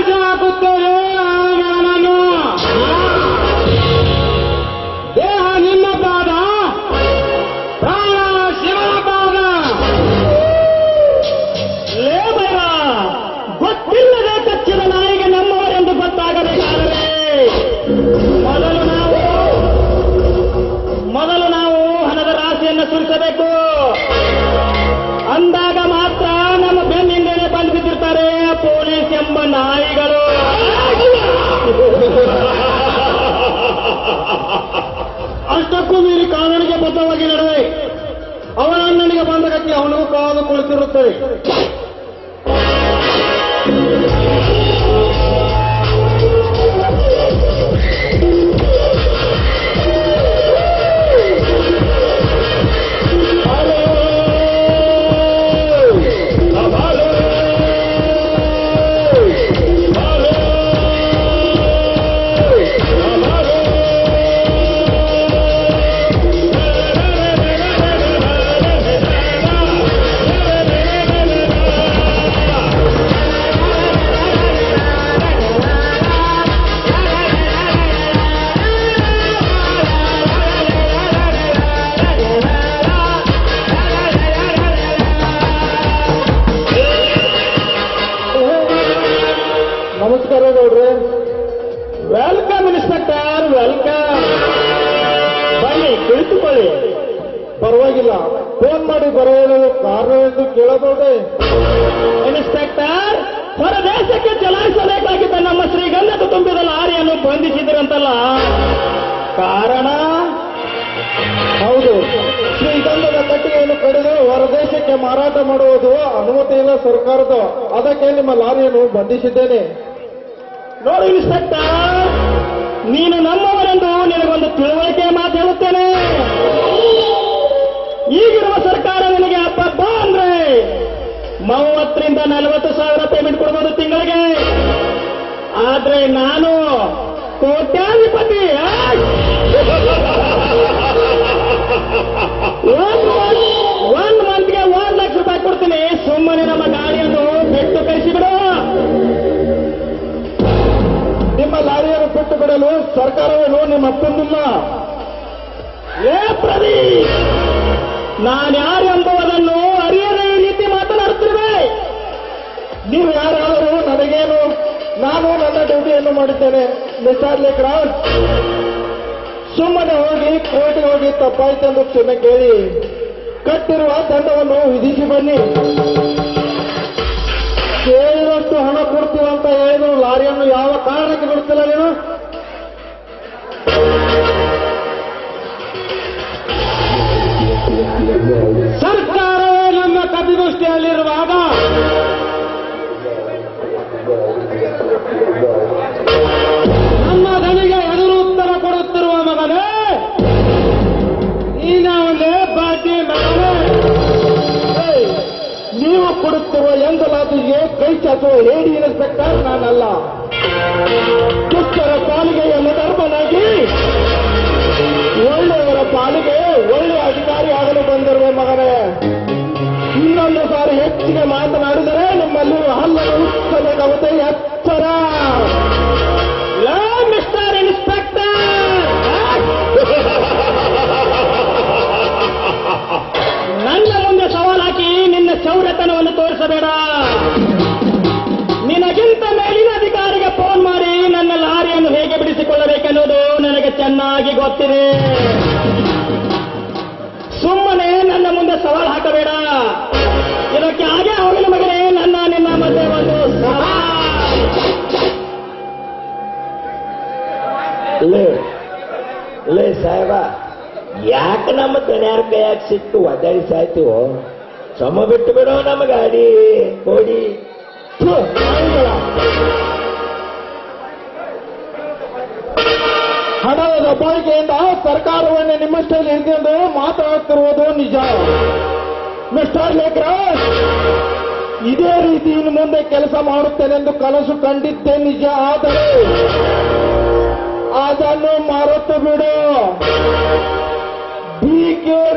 Obrigado, Tereza! ಅಷ್ಟಕ್ಕೂ ಮೀರಿ ಕಾನೂನಿಗೆ ಬದ್ಧವಾಗಿ ನಡೆದೆ ಅವನ ಅಣ್ಣನಿಗೆ ಬಂದ ಗತಿ ಅವನಿಗೂ ಕಾದು ಕುಳಿತಿರುತ್ತದೆ. ಪರವಾಗಿಲ್ಲ. ಫೋನ್ ಮಾಡಿ ಬರೆಯಲು ಎಂದು ಕೇಳಬಹುದೇ? ಇನ್ಸ್ಪೆಕ್ಟರ್ ಹೊರದೇಶಕ್ಕೆ ಚಲಾಯಿಸಬೇಕಾಗಿದ್ದ ನಮ್ಮ ಶ್ರೀಗಂಧದ ತುಂಬಿದ ಲಾರಿಯನ್ನು ಬಂಧಿಸಿದ್ರಂತಲ್ಲ. ಕಾರಣ? ಹೌದು. ಶ್ರೀಗಂಧದ ಕಟ್ಟಿಗೆಯನ್ನು ಕಡಿದು ಹೊರದೇಶಕ್ಕೆ ಮಾರಾಟ ಮಾಡುವುದು ಅನುಮತಿ ಇಲ್ಲ ಸರ್ಕಾರದ. ಅದಕ್ಕೆ ನಿಮ್ಮ ಲಾರಿಯನ್ನು ಬಂಧಿಸಿದ್ದೇನೆ. ನೋಡಿ ಇನ್ಸ್ಪೆಕ್ಟರ್ ನೀನು ನಮ್ಮವರೆಂದು ನಿನಗೊಂದು ತಿಳುವಳಿಕೆ ಮಾತು ಹೇಳುತ್ತೇನೆ. ಈಗಿರುವ ಸರ್ಕಾರ ನಿಮಗೆ ಹಬ್ಬ ಅಂದ್ರೆ ಮೂವತ್ತರಿಂದ ನಲವತ್ತು ಸಾವಿರ ಪೇಮೆಂಟ್ ಕೊಡ್ಬೋದು ತಿಂಗಳಿಗೆ. ಆದ್ರೆ ನಾನು ಕೋಟ್ಯಾಧಿಪತಿ. ಒಂದ್ ಮಂತ್ಗೆ ಒಂದ್ ಲಕ್ಷ ರೂಪಾಯಿ ಕೊಡ್ತೀನಿ. ಸುಮ್ಮನೆ ನಮ್ಮ ಗಾಡಿಯನ್ನು ಬೆಟ್ಟು ಕಳಿಸಿಬಿಡು ನಿಮ್ಮ ಲಾರಿಯನ್ನು ಬಿಟ್ಟು ಬಿಡಲು ಸರ್ಕಾರವೇನು ನಿಮ್ಮ ಅಪ್ಪಂದಿಲ್ಲ. ನಾನ್ಯಾರು ಎಂಬುವುದನ್ನು ಅರಿಯದೇ ಈ ರೀತಿ ಮಾತನಾಡುತ್ತಿರುವೆ. ನೀವು ಯಾರಾದರೂ ನನಗೇನು, ನಾನು ನನ್ನ ಡ್ಯೂಟಿಯನ್ನು ಮಾಡುತ್ತೇನೆ ಮಿಸ್ಟರ್ ಲೇಖರಾಜ್ ಸುಮ್ಮನೆ ಹೋಗಿ, ಕೋರ್ಟ್ಗೆ ಹೋಗಿ ತಪ್ಪಾಯ್ತೆಂದು ಕ್ಷಮೆ ಕೇಳಿ, ಕಟ್ಟಿರುವ ದಂಡವನ್ನು ವಿಧಿಸಿ ಬನ್ನಿ. ಕೇಳಿದಷ್ಟು ಹಣ ಕೊಡ್ತೀವಂತ ಹೇಳಿದ್ರು, ಲಾರಿಯನ್ನು ಯಾವ ಕಾರಣಕ್ಕೆ ಕೊಡ್ತಿಲ್ಲ ನೀನು? ಕಪಿಗೋಷ್ಠಿಯಲ್ಲಿರುವಾಗ ನಮ್ಮ ದನಿಗೆ ಎದುರು ಉತ್ತರ ಕೊಡುತ್ತಿರುವ ಮಗನೇ, ನೀನ ಒಂದೇ ಬಾಟಿ ಮಗನೇ. ನೀವು ಕೊಡುತ್ತಿರುವ ಎಂದಲಾದಿಗೆ ಕೈ ಚಾಚುವ ಲೇಡಿ ಇನ್ಸ್ಪೆಕ್ಟರ್ ನಾನಲ್ಲ. ದುಷ್ಟರ ಪಾಲಿಗೆ ಎಲ್ಲ ಧರ್ಮನಾಗಿ ಒಳ್ಳೆಯವರ ಪಾಲಿಗೆ ಒಳ್ಳೆಯ ಅಧಿಕಾರಿ ಆಗಲು ಬಂದಿರುವ ಮಗನೇ. ಹೆಚ್ಚಿಗೆ ಮಾತನಾಡಿದರೆ ನಮ್ಮಲ್ಲಿ ಹಲ್ಲನ್ನು ಉತ್ತಮ ಕವತೆ ಎತ್ತರ. Mister inspector! ನನ್ನ ಮುಂದೆ ಸವಾಲ್ ಹಾಕಿ ನಿನ್ನ ಚೌರತನವನ್ನು ತೋರಿಸಬೇಡ. ನಿನಗಿಂತ ಮೇಲಿನ ಅಧಿಕಾರಿಗೆ ಫೋನ್ ಮಾಡಿ ನನ್ನ ಲಾರಿಯನ್ನು ಹೇಗೆ ಬಿಡಿಸಿಕೊಳ್ಳಬೇಕೆನ್ನುವುದು ನನಗೆ ಚೆನ್ನಾಗಿ ಗೊತ್ತಿದೆ. ಸುಮ್ಮನೆ ನನ್ನ ಮುಂದೆ ಸವಾಲ್ ಹಾಕಬೇಡ. ಯಾಕೆ ನಮ್ಮ ದಣ್ಯಾರ ಕೈಯಾಗ ಸಿಟ್ಟು ಒದ್ದಾಡಿ ಸಾಯ್ತೀವೋ ಸಮ ಬಿಟ್ಟು ಬಿಡೋ ನಮ್ಮ ಗಾಡಿ, ಕೋಡಿ. ಹಣದ ದಬ್ಬಾಳಿಕೆಯಿಂದ ಸರ್ಕಾರವನ್ನು ನಿಮ್ಮಷ್ಟಲ್ಲಿ ಹಿಡಿದು ಮಾತಾಡ್ತಿರುವುದು ನಿಜ. ಮಿಸ್ಟರ್ ಲೇಖರಾಜ್ ಇದೇ ರೀತಿ ಇನ್ನು ಮುಂದೆ ಕೆಲಸ ಮಾಡುತ್ತೇನೆಂದು ಕನಸು ಕಂಡಿದ್ದೆ ನಿಜ, ಆದರೆ ಅದನ್ನು ಮರೆತು ಬಿಡು. ঠিক এর